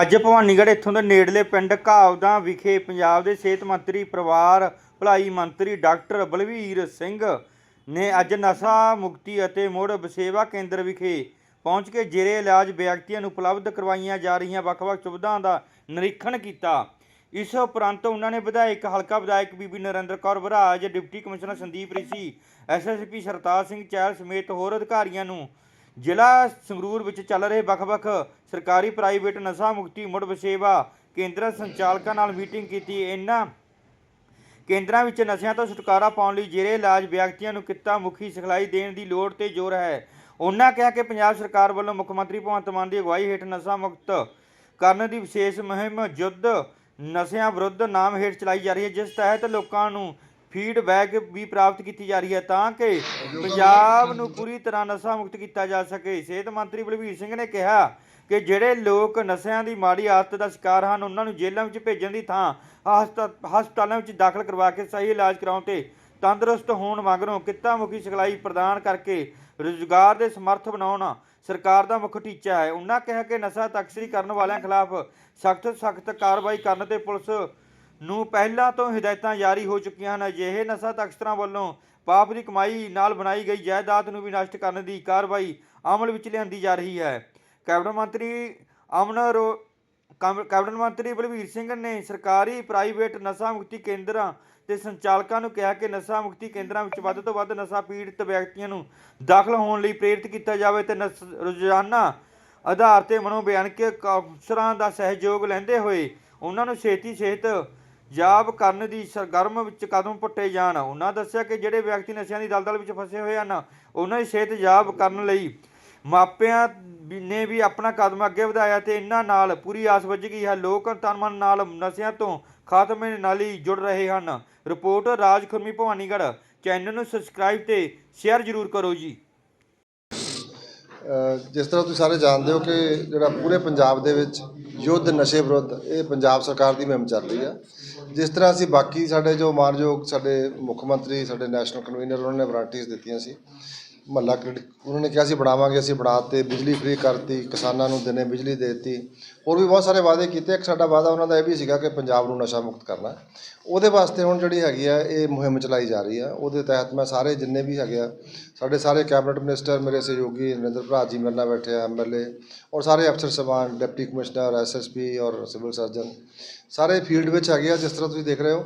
ਅੱਜ ਭਵਾਨੀਗੜ੍ਹ ਇੱਥੋਂ ਦੇ ਨੇੜਲੇ ਪਿੰਡ ਘਾਵਦਾ ਵਿਖੇ ਪੰਜਾਬ ਦੇ ਸਿਹਤ ਮੰਤਰੀ ਪਰਿਵਾਰ ਭਲਾਈ ਮੰਤਰੀ ਡਾਕਟਰ ਬਲਵੀਰ ਸਿੰਘ ਨੇ ਅੱਜ ਨਸ਼ਾ ਮੁਕਤੀ ਅਤੇ ਮੁੜ ਵਸੇਵਾ ਕੇਂਦਰ ਵਿਖੇ ਪਹੁੰਚ ਕੇ ਜੇਰੇ ਇਲਾਜ ਵਿਅਕਤੀਆਂ ਨੂੰ ਉਪਲਬਧ ਕਰਵਾਈਆਂ ਜਾ ਰਹੀਆਂ ਵੱਖ-ਵੱਖ ਸੁਵਿਧਾਵਾਂ ਦਾ ਨਿਰੀਖਣ ਕੀਤਾ। ਇਸ ਉਪਰੰਤ ਉਹਨਾਂ ਨੇ ਵਿਧਾਇਕ, ਹਲਕਾ ਵਿਧਾਇਕ ਬੀਬੀ Narinder Kaur Bharaj deputy commissioner Sandeep Rishi SSP Sartaj Singh Chahal ਸਮੇਤ ਹੋਰ ਅਧਿਕਾਰੀਆਂ ਨੂੰ ਜ਼ਿਲ੍ਹਾ ਸੰਗਰੂਰ ਵਿੱਚ ਚੱਲ ਰਹੇ ਵੱਖ-ਵੱਖ ਸਰਕਾਰੀ ਪ੍ਰਾਈਵੇਟ ਨਸ਼ਾ ਮੁਕਤੀ ਮੁੜ ਵਸੇਵਾ ਕੇਂਦਰ ਸੰਚਾਲਕਾਂ ਨਾਲ ਮੀਟਿੰਗ ਕੀਤੀ। ਇਹਨਾਂ ਕੇਂਦਰਾਂ ਵਿੱਚ ਨਸ਼ਿਆਂ ਤੋਂ ਛੁਟਕਾਰਾ ਪਾਉਣ ਲਈ ਜਿਹੜੇ ਇਲਾਜ ਵਿਅਕਤੀਆਂ ਨੂੰ ਕਿੱਤਾ ਮੁਖੀ ਸਿਖਲਾਈ ਦੇਣ ਦੀ ਲੋੜ ਤੇ ਜ਼ੋਰ ਹੈ। ਉਹਨਾਂ ਕਿਹਾ ਕਿ ਪੰਜਾਬ ਸਰਕਾਰ ਵੱਲੋਂ ਮੁੱਖ ਮੰਤਰੀ ਭਗਵੰਤ ਮਾਨ ਦੀ ਅਗਵਾਈ ਹੇਠ ਨਸ਼ਾ ਮੁਕਤ ਕਰਨ ਦੀ ਵਿਸ਼ੇਸ਼ ਮੁਹਿੰਮ ਯੁੱਧ ਨਸ਼ਿਆਂ ਵਿਰੁੱਧ ਨਾਮ ਹੇਠ ਚਲਾਈ ਜਾ ਰਹੀ ਹੈ, ਜਿਸ ਤਹਿਤ ਲੋਕਾਂ ਨੂੰ ਫੀਡਬੈਕ ਵੀ ਪ੍ਰਾਪਤ ਕੀਤੀ ਜਾ ਰਹੀ ਹੈ ਤਾਂ ਕਿ ਪੰਜਾਬ ਨੂੰ ਪੂਰੀ ਤਰ੍ਹਾਂ ਨਸ਼ਾ ਮੁਕਤ ਕੀਤਾ ਜਾ ਸਕੇ। ਸਿਹਤ ਮੰਤਰੀ ਬਲਵੀਰ ਸਿੰਘ ਨੇ ਕਿਹਾ ਕਿ ਜਿਹੜੇ ਲੋਕ ਨਸ਼ਿਆਂ ਦੀ ਮਾੜੀ ਆਦਤ ਦਾ ਸ਼ਿਕਾਰ ਹਨ ਉਹਨਾਂ ਨੂੰ ਜੇਲ੍ਹਾਂ ਵਿੱਚ ਭੇਜਣ ਦੀ ਥਾਂ ਹਸਪਤਾ- ਹਸਪਤਾਲਾਂ ਵਿੱਚ ਦਾਖਲ ਕਰਵਾ ਕੇ ਸਹੀ ਇਲਾਜ ਕਰਾਉਣ ਤੇ ਤੰਦਰੁਸਤ ਹੋਣ ਮਗਰੋਂ ਕਿੱਤਾ ਮੁਖੀ ਸਿਖਲਾਈ ਪ੍ਰਦਾਨ ਕਰਕੇ ਰੁਜ਼ਗਾਰ ਦੇ ਸਮਰਥ ਬਣਾਉਣਾ ਸਰਕਾਰ ਦਾ ਮੁੱਖ ਟੀਚਾ ਹੈ। ਉਹਨਾਂ ਕਿਹਾ ਕਿ ਨਸ਼ਾ ਤਸਕਰੀ ਕਰਨ ਵਾਲਿਆਂ ਖਿਲਾਫ ਸਖਤ ਸਖਤ ਕਾਰਵਾਈ ਕਰਨ ਤੇ ਪੁਲਿਸ ਨੂੰ ਪਹਿਲਾਂ ਤੋਂ ਹਦਾਇਤਾਂ ਜਾਰੀ ਹੋ ਚੁੱਕੀਆਂ ਹਨ। ਅਜਿਹੇ ਨਸ਼ਾ ਤਸਕਰਾਂ ਵੱਲੋਂ ਪਾਪ ਦੀ ਕਮਾਈ ਨਾਲ ਬਣਾਈ ਗਈ ਜਾਇਦਾਦ ਨੂੰ ਵੀ ਨਸ਼ਟ ਕਰਨ ਦੀ ਕਾਰਵਾਈ ਅਮਲ ਵਿੱਚ ਲਿਆਂਦੀ ਜਾ ਰਹੀ ਹੈ। ਕੈਬਨਿਟ ਮੰਤਰੀ ਅਮਨ ਰੋ, ਕੈਬ- ਕੈਬਨਿਟ ਮੰਤਰੀ ਬਲਵੀਰ ਸਿੰਘ ਨੇ ਸਰਕਾਰੀ ਪ੍ਰਾਈਵੇਟ ਨਸ਼ਾ ਮੁਕਤੀ ਕੇਂਦਰਾਂ ਤੇ ਸੰਚਾਲਕਾਂ ਨੂੰ ਕਿਹਾ ਕਿ ਨਸ਼ਾ ਮੁਕਤੀ ਕੇਂਦਰਾਂ ਵਿੱਚ ਵੱਧ ਤੋਂ ਵੱਧ ਨਸ਼ਾ ਪੀੜਤ ਵਿਅਕਤੀਆਂ ਨੂੰ ਦਾਖਲ ਹੋਣ ਲਈ ਪ੍ਰੇਰਿਤ ਕੀਤਾ ਜਾਵੇ ਤੇ ਨਸ- ਰੋਜ਼ਾਨਾ ਆਧਾਰ ਤੇ ਮਨੋਵਿਗਿਆਨਕ ਅਫਸਰਾਂ ਦਾ ਸਹਿਯੋਗ ਲੈਂਦੇ ਹੋਏ ਉਹਨਾਂ ਨੂੰ ਛੇਤੀ ਸਿਹਤ ਜਾਬ ਕਰਨ ਦੀ ਸਰਗਰਮ ਵਿੱਚ ਕਦਮ ਪੁੱਟੇ ਜਾਣ। ਉਹਨਾਂ ਦੱਸਿਆ ਕਿ ਜਿਹੜੇ ਵਿਅਕਤੀ ਨਸ਼ਿਆਂ ਦੀ ਦਲਦਲ ਵਿੱਚ ਫਸੇ ਹੋਏ ਹਨ, ਉਹਨਾਂ ਦੀ ਸਿਹਤ ਜਾਬ ਕਰਨ ਲਈ ਮਾਪਿਆਂ ਵੀ- ਨੇ ਵੀ ਆਪਣਾ ਕਦਮ ਅੱਗੇ ਵਧਾਇਆ ਤੇ ਇਹਨਾਂ ਨਾਲ ਪੂਰੀ ਆਸ ਵੱਜ ਗਈ ਹੈ। ਲੋਕ ਤਨ ਨਾਲ ਨਸ਼ਿਆਂ ਤੋਂ ਖਾਤਮੇ ਨਾਲ ਹੀ ਜੁੜ ਰਹੇ ਹਨ। ਰਿਪੋਰਟ ਰਾਜ ਖੁਰਮੀ ਭਵਾਨੀਗੜ੍ਹ। ਚੈਨਲ ਨੂੰ ਸਬਸਕ੍ਰਾਈਬ ਤੇ ਸ਼ੇਅਰ ਜ਼ਰੂਰ ਕਰੋ ਜੀ। ਜਿਸ ਤਰ੍ਹਾਂ ਤੁਸੀਂ ਸਾਰੇ ਜਾਣਦੇ ਹੋ ਕਿ ਜਿਹੜਾ ਪੂਰੇ ਪੰਜਾਬ ਦੇ ਵਿੱਚ ਯੁੱਧ ਨਸ਼ੇ ਵਿਰੁੱਧ ਇਹ ਪੰਜਾਬ ਸਰਕਾਰ ਦੀ ਮੁਹਿੰਮ ਚੱਲ ਰਹੀ ਆ। ਜਿਸ ਤਰ੍ਹਾਂ ਅਸੀਂ ਬਾਕੀ ਸਾਡੇ ਜੋ ਮਾਨਯੋਗ ਸਾਡੇ ਮੁੱਖ ਮੰਤਰੀ, ਸਾਡੇ ਨੈਸ਼ਨਲ ਕਨਵੀਨਰ ਉਹਨਾਂ ਨੇ ਵਾਰੰਟੀਜ਼ ਦਿੱਤੀਆਂ ਸੀ। ਮਹੱਲਾ ਕਲੀਨਿਕ ਉਹਨਾਂ ਨੇ ਕਿਹਾ ਸੀ ਬਣਾਵਾਂਗੇ, ਅਸੀਂ ਬਣਾਤੇ, ਬਿਜਲੀ ਫ੍ਰੀ ਕਰਤੀ, ਕਿਸਾਨਾਂ ਨੂੰ ਦਿਨੇ ਬਿਜਲੀ ਦੇ ਦਿੱਤੀ। ਹੋਰ ਵੀ ਬਹੁਤ ਸਾਰੇ ਵਾਅਦੇ ਕੀਤੇ, ਇੱਕ ਸਾਡਾ ਵਾਅਦਾ ਉਹਨਾਂ ਦਾ ਇਹ ਵੀ ਸੀਗਾ ਕਿ ਪੰਜਾਬ ਨੂੰ ਨਸ਼ਾ ਮੁਕਤ ਕਰਨਾ ਉਹਦੇ ਵਾਸਤੇ ਹੁਣ ਜਿਹੜੀ ਹੈਗੀ ਆ, ਇਹ ਮੁਹਿੰਮ ਚਲਾਈ ਜਾ ਰਹੀ ਆ। ਉਹਦੇ ਤਹਿਤ ਮੈਂ ਸਾਰੇ ਜਿੰਨੇ ਵੀ ਹੈਗੇ ਆ, ਸਾਡੇ ਸਾਰੇ ਕੈਬਨਿਟ ਮਿਨਿਸਟਰ, ਮੇਰੇ ਸਹਿਯੋਗੀ ਨਰਿੰਦਰ ਭਰਾ ਜੀ ਮੇਰੇ ਨਾਲ ਬੈਠੇ ਆ ਐਮਐਲਏ ਔਰ ਸਾਰੇ ਅਫਸਰ ਸਭਾਨ ਡਿਪਟੀ ਕਮਿਸ਼ਨਰ ਐਸਐਸਪੀ ਔਰ ਸਿਵਲ ਸਰਜਨ। ਸਾਰੇ ਫੀਲਡ ਵਿੱਚ ਹੈਗੇ ਆ, ਜਿਸ ਤਰ੍ਹਾਂ ਤੁਸੀਂ ਦੇਖ ਰਹੇ ਹੋ।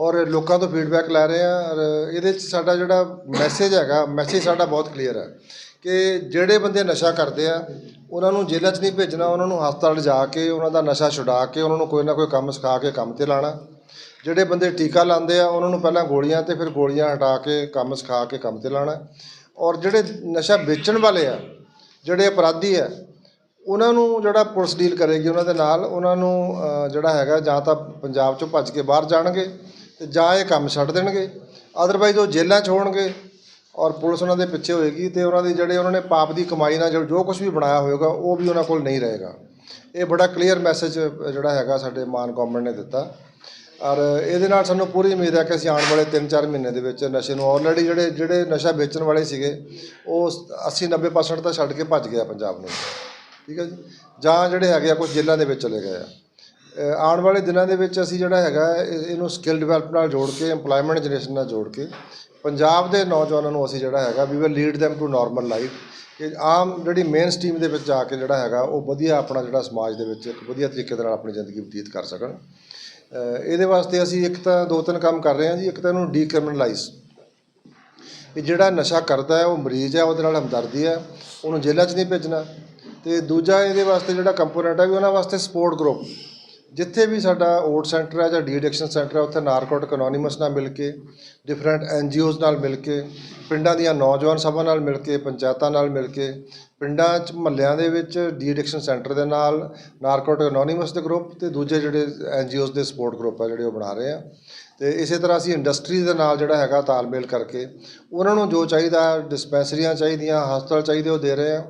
ਔਰ ਲੋਕਾਂ ਤੋਂ ਫੀਡਬੈਕ ਲੈ ਰਹੇ ਹਾਂ ਔਰ ਇਹਦੇ 'ਚ ਸਾਡਾ ਜਿਹੜਾ ਮੈਸੇਜ ਹੈਗਾ ਮੈਸੇਜ ਸਾਡਾ ਬਹੁਤ ਕਲੀਅਰ ਹੈ ਕਿ ਜਿਹੜੇ ਬੰਦੇ ਨਸ਼ਾ ਕਰਦੇ ਆ, ਉਹਨਾਂ ਨੂੰ ਜੇਲ੍ਹਾਂ 'ਚ ਨਹੀਂ ਭੇਜਣਾ, ਉਹਨਾਂ ਨੂੰ ਹਸਪਤਾਲ ਜਾ ਕੇ, ਉਹਨਾਂ ਦਾ ਨਸ਼ਾ ਛੁਡਾ ਕੇ, ਉਹਨਾਂ ਨੂੰ ਕੋਈ ਨਾ ਕੋਈ ਕੰਮ ਸਿਖਾ ਕੇ ਕੰਮ ਤੇ ਲਾਣਾ। ਜਿਹੜੇ ਬੰਦੇ ਟੀਕਾ ਲਾਉਂਦੇ ਆ, ਉਹਨਾਂ ਨੂੰ ਪਹਿਲਾਂ ਗੋਲੀਆਂ ਤੇ ਫਿਰ ਗੋਲੀਆਂ ਹਟਾ ਕੇ ਕੰਮ ਸਿਖਾ ਕੇ ਕੰਮ ਤੇ ਲਾਣਾ। ਔਰ ਜਿਹੜੇ ਨਸ਼ਾ ਵੇਚਣ ਵਾਲੇ ਆ, ਜਿਹੜੇ ਅਪਰਾਧੀ ਆ, ਉਹਨਾਂ ਨੂੰ ਜਿਹੜਾ ਪੁਲਿਸ ਡੀਲ ਕਰੇਗੀ ਉਹਨਾਂ ਦੇ ਨਾਲ, ਉਹਨਾਂ ਨੂੰ ਜਿਹੜਾ ਹੈਗਾ ਜਾਂ ਤਾਂ ਪੰਜਾਬ ਚੋਂ ਭੱਜ ਕੇ ਬਾਹਰ ਜਾਣਗੇ। ਤੇ ਜਾਂ ਇਹ ਕੰਮ ਛੱਡ ਦੇਣਗੇ। ਅਦਰਵਾਈਜ਼ ਉਹ ਜੇਲ੍ਹਾਂ 'ਚ ਹੋਣਗੇ ਔਰ ਪੁਲਿਸ ਉਹਨਾਂ ਦੇ ਪਿੱਛੇ ਹੋਏਗੀ ਤੇ ਉਹਨਾਂ ਦੇ ਜਿਹੜੇ ਉਹਨਾਂ ਨੇ ਪਾਪ ਦੀ ਕਮਾਈ ਨਾਲ ਜੋ- ਜੋ ਕੁਝ ਵੀ ਬਣਾਇਆ ਹੋਏਗਾ, ਉਹ ਵੀ ਉਹਨਾਂ ਕੋਲ ਨਹੀਂ ਰਹੇਗਾ। ਇਹ ਬੜਾ ਕਲੀਅਰ ਮੈਸੇਜ ਜਿਹੜਾ ਹੈਗਾ ਸਾਡੇ ਮਾਨ ਗਵਰਨਮੈਂਟ ਨੇ ਦਿੱਤਾ। ਔਰ ਇਹਦੇ ਨਾਲ ਸਾਨੂੰ ਪੂਰੀ ਉਮੀਦ ਹੈ ਕਿ ਅਸੀਂ ਆਉਣ ਵਾਲੇ 3-4 ਮਹੀਨੇ ਦੇ ਵਿੱਚ ਨਸ਼ੇ ਨੂੰ ਆਲਰੇਡੀ ਜਿਹੜੇ ਜਿਹੜੇ ਨਸ਼ਾ ਵੇਚਣ ਵਾਲੇ ਸੀਗੇ, ਉਹ 80-90% ਤਾਂ ਛੱਡ ਕੇ ਭੱਜ ਗਿਆ ਪੰਜਾਬ ਨੂੰ। ਠੀਕ ਹੈ ਜੀ? ਜਾਂ ਜਿਹੜੇ ਹੈਗੇ ਆ ਕੁਝ ਜੇਲ੍ਹਾਂ ਦੇ ਵਿੱਚ ਚਲੇ ਗਏ ਆ। ਆਉਣ ਵਾਲੇ ਦਿਨਾਂ ਦੇ ਵਿੱਚ ਅਸੀਂ ਜਿਹੜਾ ਹੈਗਾ ਇਹ- ਇਹਨੂੰ ਸਕਿੱਲ ਡਿਵੈਲਪ ਨਾਲ ਜੋੜ ਕੇ, EMPLOYMENT ਜਨਰੇਸ਼ਨ ਨਾਲ ਜੋੜ ਕੇ, ਪੰਜਾਬ ਦੇ ਨੌਜਵਾਨਾਂ ਨੂੰ ਅਸੀਂ ਜਿਹੜਾ ਹੈਗਾ we will lead them to normal life ਕਿ ਆਮ ਜਿਹੜੀ ਮੇਨ ਸਟ੍ਰੀਮ ਦੇ ਵਿੱਚ ਜਾ ਕੇ ਜਿਹੜਾ ਹੈਗਾ, ਉਹ ਵਧੀਆ ਆਪਣਾ ਜਿਹੜਾ ਸਮਾਜ ਦੇ ਵਿੱਚ ਇੱਕ ਵਧੀਆ ਤਰੀਕੇ ਦੇ ਨਾਲ ਆਪਣੀ ਜ਼ਿੰਦਗੀ ਬਤੀਤ ਕਰ ਸਕਣ। ਇਹਦੇ ਵਾਸਤੇ ਅਸੀਂ ਇੱਕ ਤਾਂ ਦੋ ਤਿੰਨ ਕੰਮ ਕਰ ਰਹੇ ਹਾਂ ਜੀ। ਇੱਕ ਤਾਂ ਇਹਨੂੰ ਡੀਕ੍ਰਿਮੀਨਲਾਈਜ਼ ਕਿ ਜਿਹੜਾ ਨਸ਼ਾ ਕਰਦਾ ਹੈ, ਉਹ ਮਰੀਜ਼ ਹੈ, ਉਹਦੇ ਨਾਲ ਹਮਦਰਦੀ ਹੈ, ਉਹਨੂੰ ਜੇਲ੍ਹਾਂ 'ਚ ਨਹੀਂ ਭੇਜਣਾ। ਤੇ ਦੂਜਾ ਇਹਦੇ ਵਾਸਤੇ ਜਿਹੜਾ ਕੰਪੋਨੈਂਟ ਹੈ, ਵੀ ਉਹਨਾਂ ਵਾਸਤੇ ਸਪੋਰਟ ਗਰੁੱਪ ਜਿੱਥੇ ਵੀ ਸਾਡਾ ਓਟ ਸੈਂਟਰ ਹੈ ਜਾਂ ਡੀ ਐਡਿਕਸ਼ਨ ਸੈਂਟਰ ਹੈ, ਉੱਥੇ ਨਾਰਕੋਟਿਕ ਅਨੋਨਿਮਸ ਨਾਲ ਮਿਲ ਕੇ ਡਿਫਰੈਂਟ ਐੱਨ ਜੀ ਓਜ਼ ਨਾਲ ਮਿਲ ਕੇ, ਪਿੰਡਾਂ ਦੀਆਂ ਨੌਜਵਾਨ ਸਭਾ ਨਾਲ ਮਿਲ ਕੇ, ਪੰਚਾਇਤਾਂ ਨਾਲ ਮਿਲ ਕੇ ਪਿੰਡਾਂ 'ਚ ਮਹੱਲਿਆਂ ਦੇ ਵਿੱਚ ਡੀ ਐਡਿਕਸ਼ਨ ਸੈਂਟਰ ਦੇ ਨਾਲ ਨਾਰਕੋਟਿਕ ਅਨੋਨਿਮਸ ਦੇ ਗਰੁੱਪ ਤੇ ਦੂਜੇ ਜਿਹੜੇ ਐਨਜੀਓਜ਼ ਦੇ ਸਪੋਰਟ ਗਰੁੱਪ ਆ ਜਿਹੜੇ ਉਹ ਬਣਾ ਰਹੇ ਆ। ਤੇ ਇਸੇ ਤਰ੍ਹਾਂ ਅਸੀਂ ਇੰਡਸਟਰੀ ਦੇ ਨਾਲ ਜਿਹੜਾ ਹੈਗਾ ਤਾਲਮੇਲ ਕਰਕੇ ਉਹਨਾਂ ਨੂੰ ਜੋ ਚਾਹੀਦਾ ਡਿਸਪੈਂਸਰੀਆਂ ਚਾਹੀਦੀਆਂ, ਹਸਪਤਾਲ ਚਾਹੀਦੇ ਉਹ ਦੇ ਰਹੇ ਆ।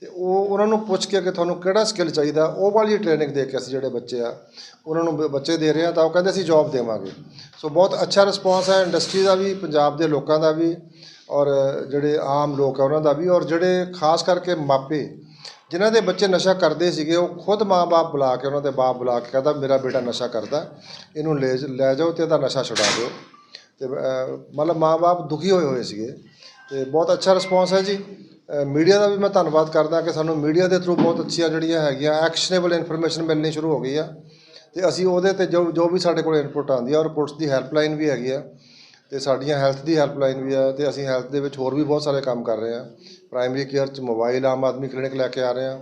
ਤੇ ਉਹ ਉਹਨਾਂ ਨੂੰ ਪੁੱਛ ਕੇ ਕਿ ਤੁਹਾਨੂੰ ਕਿਹੜਾ ਸਕਿੱਲ ਚਾਹੀਦਾ, ਉਹ ਵਾਲੀ ਟ੍ਰੇਨਿੰਗ ਦੇ ਕੇ ਅਸੀਂ ਜਿਹੜੇ ਬੱਚੇ ਆ, ਉਹਨਾਂ ਨੂੰ ਬ- ਬੱਚੇ ਦੇ ਰਹੇ ਆ ਤਾਂ ਉਹ ਕਹਿੰਦੇ ਅਸੀਂ ਜੌਬ ਦੇਵਾਂਗੇ। ਸੋ ਬਹੁਤ ਅੱਛਾ ਰਿਸਪੌਂਸ ਹੈ ਇੰਡਸਟਰੀ ਦਾ ਵੀ, ਪੰਜਾਬ ਦੇ ਲੋਕਾਂ ਦਾ ਵੀ। ਔਰ ਜਿਹੜੇ ਆਮ ਲੋਕ ਆ, ਉਹਨਾਂ ਦਾ ਵੀ। ਔਰ ਜਿਹੜੇ ਖਾਸ ਕਰਕੇ ਮਾਪੇ, ਜਿਨ੍ਹਾਂ ਦੇ ਬੱਚੇ ਨਸ਼ਾ ਕਰਦੇ ਸੀਗੇ, ਉਹ ਖੁਦ ਮਾਂ-ਬਾਪ ਬੁਲਾ ਕੇ, ਉਹਨਾਂ ਦੇ ਬਾਪ ਬੁਲਾ ਕੇ ਕਹਿੰਦਾ, ਮੇਰਾ ਬੇਟਾ ਨਸ਼ਾ ਕਰਦਾ, ਇਹਨੂੰ ਲੈ ਲੈ ਜਾਓ ਤੇ ਇਹਦਾ ਨਸ਼ਾ ਛੁਡਾ ਦਿਓ। ਤੇ ਮਤਲਬ ਮਾਂ-ਬਾਪ ਦੁਖੀ ਹੋਏ ਹੋਏ ਸੀਗੇ। ਤੇ ਬਹੁਤ ਅੱਛਾ ਰਿਸਪੌਂਸ ਹੈ ਜੀ। ਮੀਡੀਆ ਦਾ ਵੀ ਮੈਂ ਧੰਨਵਾਦ ਕਰਦਾ ਕਿ ਸਾਨੂੰ ਮੀਡੀਆ ਦੇ ਥਰੂ ਬਹੁਤ ਅੱਛੀਆਂ ਜਿਹੜੀਆਂ ਹੈਗੀਆਂ ਐਕਸ਼ਨੇਬਲ ਇਨਫੋਰਮੇਸ਼ਨ ਮਿਲਣੀ ਸ਼ੁਰੂ ਹੋ ਗਈ ਆ। ਤੇ ਅਸੀਂ ਉਹਦੇ ਤੇ ਜੋ ਜੋ ਵੀ ਸਾਡੇ ਕੋਲ ਇਨਪੁਟ ਆਉਂਦੀ ਆ ਔਰ ਪੁਲਿਸ ਦੀ ਹੈਲਪਲਾਈਨ ਵੀ ਹੈਗੀ ਆ। ਅਤੇ ਸਾਡੀਆਂ ਹੈਲਥ ਦੀ ਹੈਲਪਲਾਈਨ ਵੀ ਆ ਅਤੇ ਅਸੀਂ ਹੈਲਥ ਦੇ ਵਿੱਚ ਹੋਰ ਵੀ ਬਹੁਤ ਸਾਰੇ ਕੰਮ ਕਰ ਰਹੇ ਹਾਂ। ਪ੍ਰਾਇਮਰੀ ਕੇਅਰ ਚ ਮੋਬਾਈਲ ਆਮ ਆਦਮੀ ਕਲੀਨਿਕ ਲੈ ਕੇ ਆ ਰਹੇ ਹਾਂ।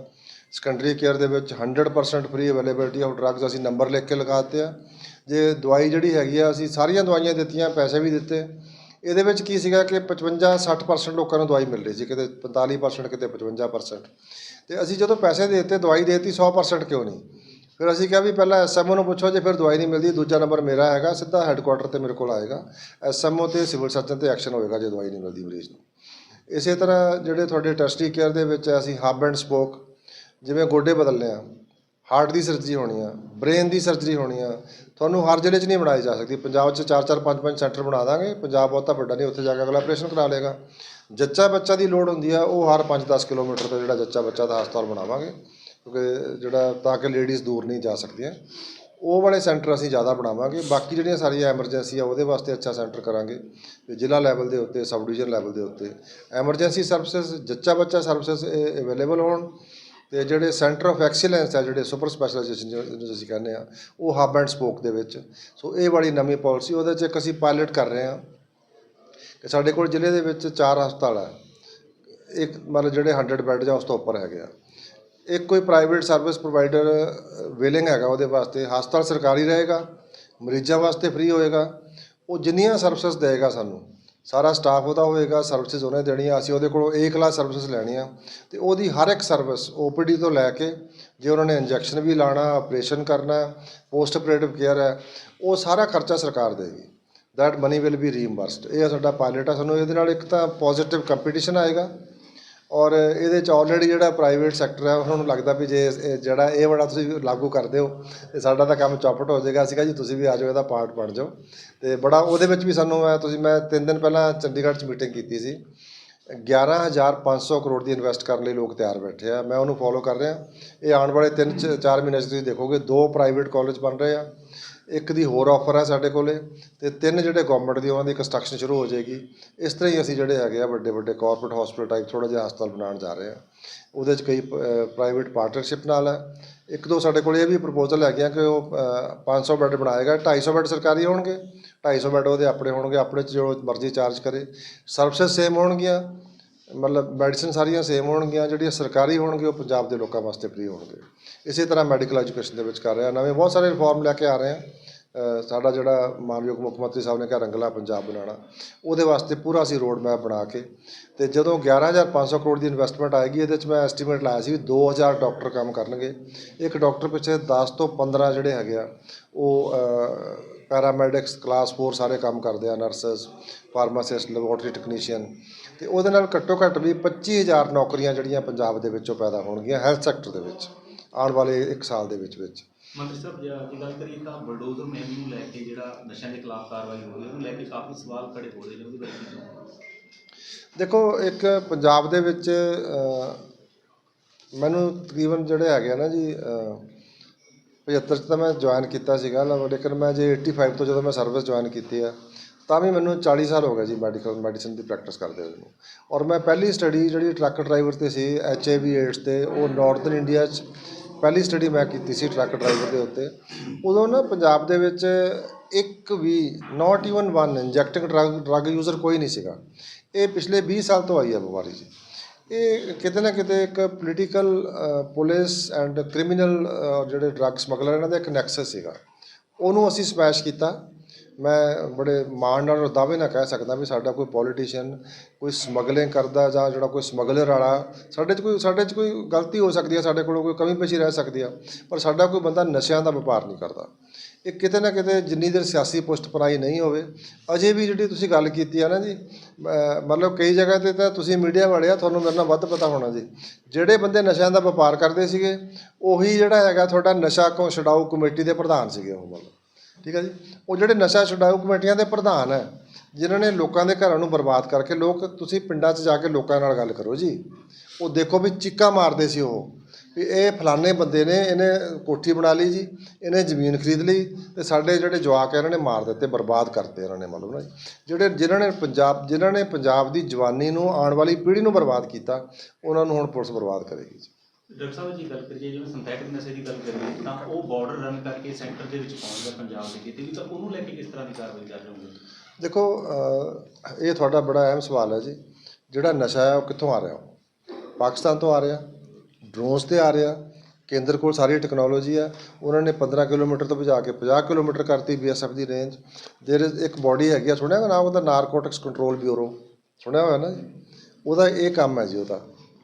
ਸੈਕੰਡਰੀ ਕੇਅਰ ਦੇ ਵਿੱਚ 100% ਫ੍ਰੀ ਅਵੇਲੇਬਿਲਟੀ ਆਫ ਡਰੱਗਸ ਅਸੀਂ ਨੰਬਰ ਲਿਖ ਕੇ ਲਗਾ ਦਿੱਤੇ ਆ। ਜੇ ਦਵਾਈ ਜਿਹੜੀ ਹੈਗੀ ਆ, ਅਸੀਂ ਸਾਰੀਆਂ ਦਵਾਈਆਂ ਦਿੱਤੀਆਂ, ਪੈਸੇ ਵੀ ਦਿੱਤੇ। ਇਹਦੇ ਵਿੱਚ ਕੀ ਸੀਗਾ ਕਿ 55 60% ਲੋਕਾਂ ਨੂੰ ਦਵਾਈ ਮਿਲ ਰਹੀ ਸੀ, ਕਿਤੇ 45% ਕਿਤੇ 55% ਤੇ ਅਸੀਂ ਜਦੋਂ ਪੈਸੇ ਦੇ ਦਿੱਤੇ, ਦਵਾਈ ਦੇਤੀ ਦਿੱਤੀ 100% ਕਿਉਂ ਨਹੀਂ? ਫਿਰ ਅਸੀਂ ਕਿਹਾ ਵੀ ਪਹਿਲਾਂ ਐਸਐਮਓ ਨੂੰ ਪੁੱਛੋ ਜੇ ਫਿਰ ਦਵਾਈ ਨਹੀਂ ਮਿਲਦੀ, ਦੂਜਾ ਨੰਬਰ ਮੇਰਾ ਹੈਗਾ, ਸਿੱਧਾ ਹੈੱਡਕੁਆਟਰ ਤੇ ਮੇਰੇ ਕੋਲ ਆਏਗਾ। ਐਸਐਮਓ ਤੇ ਸਿਵਲ ਸਰਜਨ ਤੇ ਐਕਸ਼ਨ ਹੋਏਗਾ ਜੇ ਦਵਾਈ ਨਹੀਂ ਮਿਲਦੀ ਮਰੀਜ਼ ਨੂੰ। ਇਸੇ ਤਰ੍ਹਾਂ ਜਿਹੜੇ ਤੁਹਾਡੇ ਟੈਸਟੀ ਕੇਅਰ ਦੇ ਵਿੱਚ ਅਸੀਂ ਹੱਬ ਐਂਡ ਸਪੋਕ ਜਿਵੇਂ ਗੋਡੇ ਬਦਲਨੇ ਆ ਹਾਰਟ ਦੀ ਸਰਜਰੀ ਹੋਣੀ ਆ ਬ੍ਰੇਨ ਦੀ ਸਰਜਰੀ ਹੋਣੀ ਆ, ਤੁਹਾਨੂੰ ਹਰ ਜ਼ਿਲ੍ਹੇ 'ਚ ਨਹੀਂ ਬਣਾਈ ਜਾ ਸਕਦੀ। ਪੰਜਾਬ 'ਚ 4-4 5-5 ਸੈਂਟਰ ਬਣਾ ਦਾਂਗੇ, ਪੰਜਾਬ ਬਹੁਤਾ ਵੱਡਾ ਨਹੀਂ, ਉੱਥੇ ਜਾ ਕੇ ਅਗਲਾ ਆਪਰੇਸ਼ਨ ਕਰਾ ਲੇਗਾ ਜੱਚਾ ਬੱਚਾ ਦੀ ਲੋੜ ਹੁੰਦੀ ਆ, ਉਹ ਹਰ 5-10 ਕਿਲੋਮੀਟਰ ਤੋਂ ਜਿਹੜਾ ਜੱਚਾ ਬੱਚਾ ਦਾ ਹਸਪਤਾਲ ਬਣਾਵਾਂਗੇ। ਕਿਉਂਕਿ ਜਿਹੜਾ ਤਾਂ ਕਿ ਲੇਡੀਜ਼ ਦੂਰ ਨਹੀਂ ਜਾ ਸਕਦੀਆਂ। ਉਹ ਵਾਲੇ ਸੈਂਟਰ ਅਸੀਂ ਜ਼ਿਆਦਾ ਬਣਾਵਾਂਗੇ। ਬਾਕੀ ਜਿਹੜੀਆਂ ਸਾਰੀਆਂ ਐਮਰਜੈਂਸੀ ਆ, ਉਹਦੇ ਵਾਸਤੇ ਅੱਛਾ ਸੈਂਟਰ ਕਰਾਂਗੇ। ਤੇ ਜ਼ਿਲ੍ਹਾ ਲੈਵਲ ਦੇ ਉੱਤੇ ਸਬ ਡਿਵੀਜ਼ਨ ਲੈਵਲ ਦੇ ਉੱਤੇ। ਐਮਰਜੈਂਸੀ ਸਰਵਿਸਿਜ਼ ਜੱਚਾ ਬੱਚਾ ਸਰਵਿਸਿਜ਼ ਅਵੇਲੇਬਲ ਹੋਣ। ਤੇ ਜਿਹੜੇ ਸੈਂਟਰ ਆਫ ਐਕਸੀਲੈਂਸ ਆ, ਜਿਹੜੇ ਸੁਪਰ ਸਪੈਸ਼ਲਾਈਜੇਸ਼ਨ ਜਿਹਨੂੰ ਅਸੀਂ ਕਹਿੰਦੇ ਆ, ਉਹ ਹੱਬ ਐਂਡ ਸਪੋਕ ਦੇ ਵਿੱਚ। ਸੋ ਇਹ ਵਾਲੀ ਨਵੀਂ ਪਾਲਿਸੀ ਉਹਦੇ 'ਚ ਇੱਕ ਅਸੀਂ ਪਾਇਲਟ ਕਰ ਰਹੇ ਹਾਂ। ਕਿ ਸਾਡੇ ਕੋਲ ਜ਼ਿਲ੍ਹੇ ਦੇ ਵਿੱਚ ਚਾਰ ਹਸਪਤਾਲ ਆ। ਇੱਕ ਮਤਲਬ ਜਿਹੜੇ 100 ਬੈੱਡ ਜਾਂ ਉਸ ਤੋਂ ਉੱਪਰ ਹੈਗੇ ਆ। ਇੱਕ ਕੋਈ ਪ੍ਰਾਈਵੇਟ ਸਰਵਿਸ ਪ੍ਰੋਵਾਈਡਰ ਵਿਲਿੰਗ ਹੈਗਾ ਉਹਦੇ ਵਾਸਤੇ, ਹਸਪਤਾਲ ਸਰਕਾਰੀ ਰਹੇਗਾ, ਮਰੀਜ਼ਾਂ ਵਾਸਤੇ ਫ੍ਰੀ ਹੋਏਗਾ, ਉਹ ਜਿੰਨੀਆਂ ਸਰਵਿਸਿਜ਼ ਦੇਗਾ ਸਾਨੂੰ, ਸਾਰਾ ਸਟਾਫ ਉਹਦਾ ਹੋਏਗਾ ਸਰਵਿਸਿਜ਼ ਉਹਨੇ ਦੇਣੀਆਂ, ਅਸੀਂ ਉਹਦੇ ਕੋਲੋਂ ਏ ਕਲਾਸ ਸਰਵਿਸਿਜ਼ ਲੈਣੀਆਂ, ਤੇ ਉਹਦੀ ਹਰ ਇੱਕ ਸਰਵਿਸ ਓਪੀਡੀ ਤੋਂ ਲੈ ਕੇ ਜੇ ਉਹਨਾਂ ਨੇ ਇੰਜੈਕਸ਼ਨ ਵੀ ਲਾਣਾ ਆਪਰੇਸ਼ਨ ਕਰਨਾ ਪੋਸਟ ਆਪਰੇਟਿਵ ਕੇਅਰ ਹੈ, ਉਹ ਸਾਰਾ ਖਰਚਾ ਸਰਕਾਰ ਦੇਗੀ that money will be reimbursed ਇਹ ਸਾਡਾ ਪਾਇਲਟ ਆ, ਸਾਨੂੰ ਇਹਦੇ ਨਾਲ ਇੱਕ ਤਾਂ ਪੋਜ਼ਿਟਿਵ ਕੰਪੀਟੀਸ਼ਨ ਆਏਗਾ ਔਰ ਇਹਦੇ ਚ ਆਲਰੇਡੀ ਜਿਹੜਾ ਪ੍ਰਾਈਵੇਟ ਸੈਕਟਰ ਹੈ, ਉਹਨਾਂ ਨੂੰ ਲੱਗਦਾ ਵੀ ਜੇ ਇਹ ਜਿਹੜਾ ਇਹ ਬੜਾ ਤੁਸੀਂ ਲਾਗੂ ਕਰਦੇ ਹੋ, ਤੇ ਸਾਡਾ ਤਾਂ ਕੰਮ ਚੌਪਟ ਹੋ ਜਾਏਗਾ। ਸੀਗਾ ਜੀ, ਤੁਸੀਂ ਵੀ ਆ ਜਾਓ, ਇਹਦਾ ਪਾਰਟ ਬਣ ਜਾਓ। ਤੇ ਬੜਾ ਉਹਦੇ ਵਿੱਚ ਵੀ ਸਾਨੂੰ, ਮੈਂ, ਤੁਸੀਂ, ਮੈਂ ਤਿੰਨ ਦਿਨ ਪਹਿਲਾਂ ਚੰਡੀਗੜ੍ਹ 'ਚ ਮੀਟਿੰਗ ਕੀਤੀ ਸੀ। 11500 ਕਰੋੜ ਦੀ ਇਨਵੈਸਟ ਕਰਨ ਲਈ ਲੋਕ ਤਿਆਰ ਬੈਠੇ ਆ। ਮੈਂ ਉਹਨੂੰ ਫੋਲੋ ਕਰ ਰਿਹਾ। ਇਹ ਆਉਣ ਵਾਲੇ 3 4 ਮਹੀਨੇ 'ਚ ਤੁਸੀਂ ਦੇਖੋਗੇ, ਦੋ ਪ੍ਰਾਈਵੇਟ ਕਾਲਜ ਬਣ ਰਹੇ ਆ। ਇੱਕ ਦੀ ਹੋਰ ਆਫਰ ਹੈ ਸਾਡੇ ਕੋਲੇ ਤੇ ਤਿੰਨ ਜਿਹੜੇ ਗਵਰਨਮੈਂਟ ਦੀ ਉਹਨਾਂ ਦੀ ਕੰਸਟਰਕਸ਼ਨ ਸ਼ੁਰੂ ਹੋ ਜਾਏਗੀ। ਇਸ ਤਰ੍ਹਾਂ ਹੀ ਅਸੀਂ ਜਿਹੜੇ ਹੈਗੇ ਆ ਵੱਡੇ ਵੱਡੇ ਕਾਰਪੋਰੇਟ ਹਸਪੀਟਲ ਟਾਈਪ ਥੋੜਾ ਜਿਹਾ ਹਸਪਤਾਲ ਬਣਾਉਣ ਜਾ ਰਹੇ ਆ। ਉਹਦੇ 'ਚ ਕਈ ਪ੍ਰਾਈਵੇਟ ਪਾਰਟਨਰਸ਼ਿਪ ਨਾਲ ਹੈ। ਇੱਕ ਦੋ ਸਾਡੇ ਕੋਲ ਇਹ ਵੀ ਪ੍ਰਪੋਜ਼ਲ ਹੈਗੇ ਆ ਕਿ ਉਹ ਅ, 500 ਬੈੱਡ ਬਣਾਏਗਾ। 250 ਬੈੱਡ ਸਰਕਾਰੀ ਹੋਣਗੇ। 250 ਬੈੱਡ ਉਹਦੇ ਆਪਣੇ ਹੋਣਗੇ ਆਪਣੇ 'ਚ ਜੋ ਮਰਜ਼ੀ ਚਾਰਜ ਕਰੇ। ਸਰਵਿਸ ਸੇਮ ਹੋਣਗੀਆਂ। ਮਤਲਬ ਮੈਡੀਸਨ ਸਾਰੀਆਂ ਸੇਮ ਹੋਣਗੀਆਂ, ਜਿਹੜੀਆਂ ਸਰਕਾਰੀ ਹੋਣਗੀਆਂ, ਉਹ ਪੰਜਾਬ ਦੇ ਲੋਕਾਂ ਵਾਸਤੇ ਫ੍ਰੀ ਹੋਣਗੇ। ਇਸੇ ਤਰ੍ਹਾਂ ਮੈਡੀਕਲ ਐਜੂਕੇਸ਼ਨ ਦੇ ਵਿੱਚ ਕਰ ਰਿਹਾ। ਨਵੇਂ ਬਹੁਤ ਸਾਰੇ ਰਿਫਾਰਮ ਲੈ ਕੇ ਆ ਰਹੇ ਆ। ਸਾਡਾ ਜਿਹੜਾ ਮਾਨਯੋਗ ਮੁੱਖ ਮੰਤਰੀ ਸਾਹਿਬ ਨੇ ਕਿਹਾ ਰੰਗਲਾ ਪੰਜਾਬ ਬਣਾਉਣਾ, ਉਹਦੇ ਵਾਸਤੇ ਪੂਰਾ ਅਸੀਂ ਰੋਡ ਮੈਪ ਬਣਾ ਕੇ ਤੇ ਜਦੋਂ 11500 ਕਰੋੜ ਦੀ ਇਨਵੈਸਟਮੈਂਟ ਆਏਗੀ, ਇਹਦੇ ਵਿੱਚ ਮੈਂ ਐਸਟੀਮੇਟ ਲਾਇਆ ਸੀ ਵੀ 2000 ਡਾਕਟਰ ਕੰਮ ਕਰਨਗੇ। ਇੱਕ ਡਾਕਟਰ ਪਿੱਛੇ 10 ਤੋਂ 15 ਜਿਹੜੇ ਹੈਗੇ ਆ, ਉਹ ਪੈਰਾਮੈਡਿਕਸ ਕਲਾਸ 4 ਸਾਰੇ ਕੰਮ ਕਰਦੇ ਆ ਨਰਸਸ ਫਾਰਮਾਸਿਸਟ ਲੈਬੋਰਟਰੀ ਟੈਕਨੀਸ਼ੀਅਨ ਤੇ ਉਹਦੇ ਨਾਲ ਘੱਟੋ ਘੱਟ ਵੀ 25000 ਨੌਕਰੀਆਂ ਜਿਹੜੀਆਂ ਪੰਜਾਬ ਦੇ ਵਿੱਚੋਂ ਪੈਦਾ ਹੋਣਗੀਆਂ ਹੈਲਥ ਸੈਕਟਰ ਦੇ ਵਿੱਚ ਆਉਣ ਵਾਲੇ 1 ਸਾਲ ਦੇ ਵਿੱਚ ਵਿੱਚ ਮੰਤਰੀ ਸਾਹਿਬ ਜੇ ਗੱਲ ਕਰੀਏ ਤਾਂ ਬਲਡੋਜ਼ਰ ਮੁਹਿੰਮ ਨੂੰ ਲੈ ਕੇ ਜਿਹੜਾ ਨਸ਼ਿਆਂ ਦੇ ਖਿਲਾਫ ਕਾਰਵਾਈ ਹੋ ਰਹੀ ਹੈ ਉਹਨੂੰ ਲੈ ਕੇ ਕਾਫੀ ਸਵਾਲ ਖੜੇ ਹੋ ਰਹੇ ਨੇ ਉਹਦੇ ਬਾਰੇ? ਦੇਖੋ ਇੱਕ ਪੰਜਾਬ ਦੇ ਵਿੱਚ ਮੈਨੂੰ ਤਕਰੀਬਨ ਜਿਹੜੇ ਹੈਗੇ ਆ ਨਾ ਜੀ ਅ, 75 ਚ ਤਾਂ ਮੈਂ ਜੁਆਇਨ ਕੀਤਾ ਸੀਗਾ ਲੇਕਿਨ ਮੈਂ ਜੇ 85 ਤੋਂ ਜਦੋਂ ਮੈਂ ਸਰਵਿਸ ਜੁਆਇਨ ਕੀਤੀ ਆ ਤਾਂ ਵੀ ਮੈਨੂੰ 40 ਸਾਲ ਹੋ ਗਏ ਜੀ ਮੈਡੀਕਲ, ਮੈਡੀਸਨ ਦੀ ਪ੍ਰੈਕਟਿਸ ਕਰਦੇ ਹੋਏ ਨੂੰ। ਔਰ ਮੈਂ ਪਹਿਲੀ ਸਟੱਡੀ ਜਿਹੜੀ ਟਰੱਕ ਡਰਾਈਵਰ ਤੇ ਸੀ ਐਚ ਆਈ ਵੀ ਏਡਸ ਤੇ, ਉਹ ਨਾਰਥਰਨ ਇੰਡੀਆ 'ਚ ਪਹਿਲੀ ਸਟੱਡੀ ਮੈਂ ਕੀਤੀ ਸੀ ਟਰੱਕ ਡਰਾਈਵਰ ਦੇ ਉੱਤੇ। ਉਦੋਂ ਨਾ ਪੰਜਾਬ ਦੇ ਵਿੱਚ ਇੱਕ ਵੀ not even one injecting drug drug user ਕੋਈ ਨਹੀਂ ਸੀਗਾ। ਇਹ ਪਿਛਲੇ 20 ਸਾਲ ਤੋਂ ਆਈ ਹੈ ਬਿਮਾਰੀ ਜੀ। ਇਹ ਕਿਤੇ ਨਾ ਕਿਤੇ ਇੱਕ ਪੋਲੀਟੀਕਲ ਪੁਲਿਸ ਐਂਡ ਕ੍ਰਿਮੀਨਲ ਜਿਹੜੇ ਡਰੱਗ ਸਮਗਲਰ ਇਹਨਾਂ ਦਾ ਇੱਕ ਨੈਕਸਸ ਸੀਗਾ। ਉਹਨੂੰ ਅਸੀਂ ਸਮੈਸ਼ ਕੀਤਾ। ਮੈਂ ਬੜੇ ਮਾਣ ਨਾਲ ਔਰ ਦਾਅਵੇ ਨਾਲ ਕਹਿ ਸਕਦਾ ਵੀ ਸਾਡਾ ਕੋਈ ਪੋਲੀਟੀਸ਼ੀਅਨ ਕੋਈ ਸਮਗਲਿੰਗ ਕਰਦਾ ਜਾਂ ਜਿਹੜਾ ਕੋਈ ਸਮਗਲਰ ਵਾਲਾ, ਸਾਡੇ 'ਚ ਕੋਈ ਸਾਡੇ 'ਚ ਕੋਈ ਗਲਤੀ ਹੋ ਸਕਦੀ ਹੈ ਸਾਡੇ ਕੋਲੋਂ ਕੋਈ ਕਮੀ ਪੇਸ਼ੀ ਰਹਿ ਸਕਦੀ ਆ, ਪਰ ਸਾਡਾ ਕੋਈ ਬੰਦਾ ਨਸ਼ਿਆਂ ਦਾ ਵਪਾਰ ਨਹੀਂ ਕਰਦਾ। ਇਹ ਕਿਤੇ ਨਾ ਕਿਤੇ ਜਿੰਨੀ ਦੇਰ ਸਿਆਸੀ ਪੁਸ਼ਤਪਨਾਈ ਨਹੀਂ ਹੋਵੇ, ਅਜੇ ਵੀ ਜਿਹੜੀ ਤੁਸੀਂ ਗੱਲ ਕੀਤੀ ਆ ਨਾ ਜੀ ਮਤਲਬ ਕਈ ਜਗ੍ਹਾ ਤੇ ਤਾਂ ਤੁਸੀਂ ਮੀਡੀਆ ਵਾਲੇ ਆ, ਤੁਹਾਨੂੰ ਮੇਰੇ ਨਾਲ ਵੱਧ ਪਤਾ ਹੋਣਾ ਜੀ। ਜਿਹੜੇ ਬੰਦੇ ਨਸ਼ਿਆਂ ਦਾ ਵਪਾਰ ਕਰਦੇ ਸੀਗੇ, ਉਹੀ ਜਿਹੜਾ ਹੈਗਾ ਤੁਹਾਡਾ ਨਸ਼ਾ ਕੋ ਛਡਾਊ ਕਮੇਟੀ ਦੇ ਪ੍ਰਧਾਨ ਸੀਗੇ ਉਹ ਮਤਲਬ। ਠੀਕ ਹੈ ਜੀ? ਉਹ ਜਿਹੜੇ ਨਸ਼ਾ ਛਡਾਊ ਕਮੇਟੀਆਂ ਦੇ ਪ੍ਰਧਾਨ ਹੈ, ਜਿਨ੍ਹਾਂ ਨੇ ਲੋਕਾਂ ਦੇ ਘਰਾਂ ਨੂੰ ਬਰਬਾਦ ਕਰਕੇ ਲੋਕ ਤੁਸੀਂ ਪਿੰਡਾਂ 'ਚ ਜਾ ਕੇ ਲੋਕਾਂ ਨਾਲ ਗੱਲ ਕਰੋ ਜੀ। ਉਹ ਦੇਖੋ ਵੀ ਚੀਕਾ ਮਾਰਦੇ ਸੀ ਉਹ, ਵੀ ਇਹ ਫਲਾਣੇ ਬੰਦੇ ਨੇ ਇਹਨੇ ਕੋਠੀ ਬਣਾ ਲਈ ਜੀ, ਇਹਨੇ ਜ਼ਮੀਨ ਖਰੀਦ ਲਈ ਤੇ ਸਾਡੇ ਜਿਹੜੇ ਜਵਾਕ ਆ ਇਹਨਾਂ ਨੇ ਮਾਰ ਦਿੱਤੇ, ਬਰਬਾਦ ਕਰਤੇ ਇਹਨਾਂ ਨੇ ਮਤਲਬ ਨਾ ਜੀ। ਜਿਹੜੇ ਜਿਨ੍ਹਾਂ ਨੇ ਪੰਜਾਬ, ਜਿਨ੍ਹਾਂ ਨੇ ਪੰਜਾਬ ਦੀ ਜਵਾਨੀ ਨੂੰ, ਆਉਣ ਵਾਲੀ ਪੀੜ੍ਹੀ ਨੂੰ ਬਰਬਾਦ ਕੀਤਾ, ਉਹਨਾਂ ਨੂੰ ਹੁਣ ਪੁਲਿਸ ਬਰਬਾਦ ਕਰੇਗੀ ਜੀ। ਡਾਕਟਰ ਸਾਹਿਬ, ਜੀ ਗੱਲ ਕਰੀਏ ਜਿਵੇਂ ਸਿੰਥੈਟਿਕ ਨਸ਼ੇ ਦੀ ਗੱਲ ਕਰੀਏ, ਤਾਂ ਉਹ ਬਾਰਡਰ ਰਨ ਕਰਕੇ ਸੈਂਟਰ ਦੇ ਵਿੱਚ ਪਹੁੰਚਦਾ ਪੰਜਾਬ ਦੇ ਕਿਤੇ ਵੀ ਤਾਂ ਉਹਨੂੰ ਲੈ ਕੇ ਕਿਸ ਤਰ੍ਹਾਂ ਦੀ ਕਾਰਵਾਈ ਕਰ ਰਹੇ ਹੋਗੇ ਦੇਖੋ ਇਹ ਤੁਹਾਡਾ ਬੜਾ ਅਹਿਮ ਸਵਾਲ ਹੈ ਜੀ। ਜਿਹੜਾ ਨਸ਼ਾ ਹੈ, ਉਹ ਕਿੱਥੋਂ ਆ ਰਿਹਾ? ਪਾਕਿਸਤਾਨ ਤੋਂ ਆ ਰਿਹਾ ਡਰੋਨਸ ਤੇ ਆ ਰਿਹਾ, ਕੇਂਦਰ ਕੋਲ ਸਾਰੀ ਟੈਕਨੋਲੋਜੀ ਹੈ। ਉਹਨਾਂ ਨੇ 15 ਕਿਲੋਮੀਟਰ ਤੋਂ ਭਜਾ ਕੇ 50 ਕਿਲੋਮੀਟਰ ਕਰਤੀ ਬੀਐਸਐਫ ਦੀ ਰੇਂਜ ਦੇਰ ਇਜ਼ ਇੱਕ ਬਾਡੀ ਹੈਗੀ ਆ, ਸੁਣਿਆ ਹੋਇਆ ਨਾਮ ਉਹਦਾ? ਨਾਰਕੋਟਿਕਸ ਕੰਟਰੋਲ ਬਿਊਰੋ ਸੁਣਿਆ ਹੋਇਆ ਨਾ ਜੀ? ਉਹਦਾ ਇਹ ਕੰਮ ਹੈ ਜੀ ਉਹਦਾ।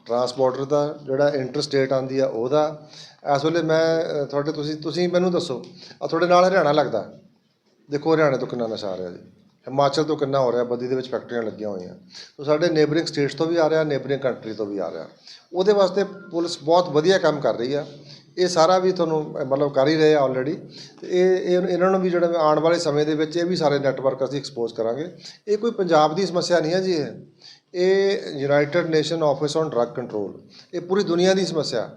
ਟਰਾਂਸਪੋਰਟਰ ਦਾ ਜਿਹੜਾ ਇੰਟਰ ਸਟੇਟ ਆਂਦੀ ਆ ਉਹਦਾ। ਇਸ ਵੇਲੇ ਮੈਂ ਤੁਹਾਡੇ ਤੁਸੀਂ ਤੁਸੀਂ ਮੈਨੂੰ ਦੱਸੋ ਆ ਤੁਹਾਡੇ ਨਾਲ ਹਰਿਆਣਾ ਲੱਗਦਾ। ਦੇਖੋ, ਹਰਿਆਣੇ ਤੋਂ ਕਿੰਨਾ ਨਸ਼ਾ ਆ ਰਿਹਾ ਜੀ। ਹਿਮਾਚਲ ਤੋਂ ਕਿੰਨਾ ਹੋ ਰਿਹਾ, ਬੱਦੀ ਦੇ ਵਿੱਚ ਫੈਕਟਰੀਆਂ ਲੱਗੀਆਂ ਹੋਈਆਂ। ਸੋ ਸਾਡੇ ਨੇਬਰਿੰਗ ਸਟੇਟਸ ਤੋਂ ਵੀ ਆ ਰਿਹਾ ਨੇਬਰਿੰਗ ਕੰਟਰੀ ਤੋਂ ਵੀ ਆ ਰਿਹਾ। ਉਹਦੇ ਵਾਸਤੇ ਪੁਲਿਸ ਬਹੁਤ ਵਧੀਆ ਕੰਮ ਕਰ ਰਹੀ ਆ। ਇਹ ਸਾਰਾ ਵੀ ਤੁਹਾਨੂੰ ਮਤਲਬ ਕਰ ਹੀ ਰਹੇ ਆ ਆਲਰੇਡੀ ਤੇ ਇਹ, ਇਹ- ਇਹਨਾਂ ਨੂੰ ਵੀ ਜਿਹੜਾ ਆਉਣ ਵਾਲੇ ਸਮੇਂ ਦੇ ਵਿੱਚ ਇਹ ਵੀ ਸਾਰੇ ਨੈਟਵਰਕ ਅਸੀਂ ਐਕਸਪੋਜ਼ ਕਰਾਂਗੇ। ਇਹ ਕੋਈ ਪੰਜਾਬ ਦੀ ਸਮੱਸਿਆ ਨਹੀਂ ਹੈ ਜੀ ਇਹ। ਇਹ united nation office on drug control ਇਹ ਪੂਰੀ ਦੁਨੀਆ ਦੀ ਸਮੱਸਿਆ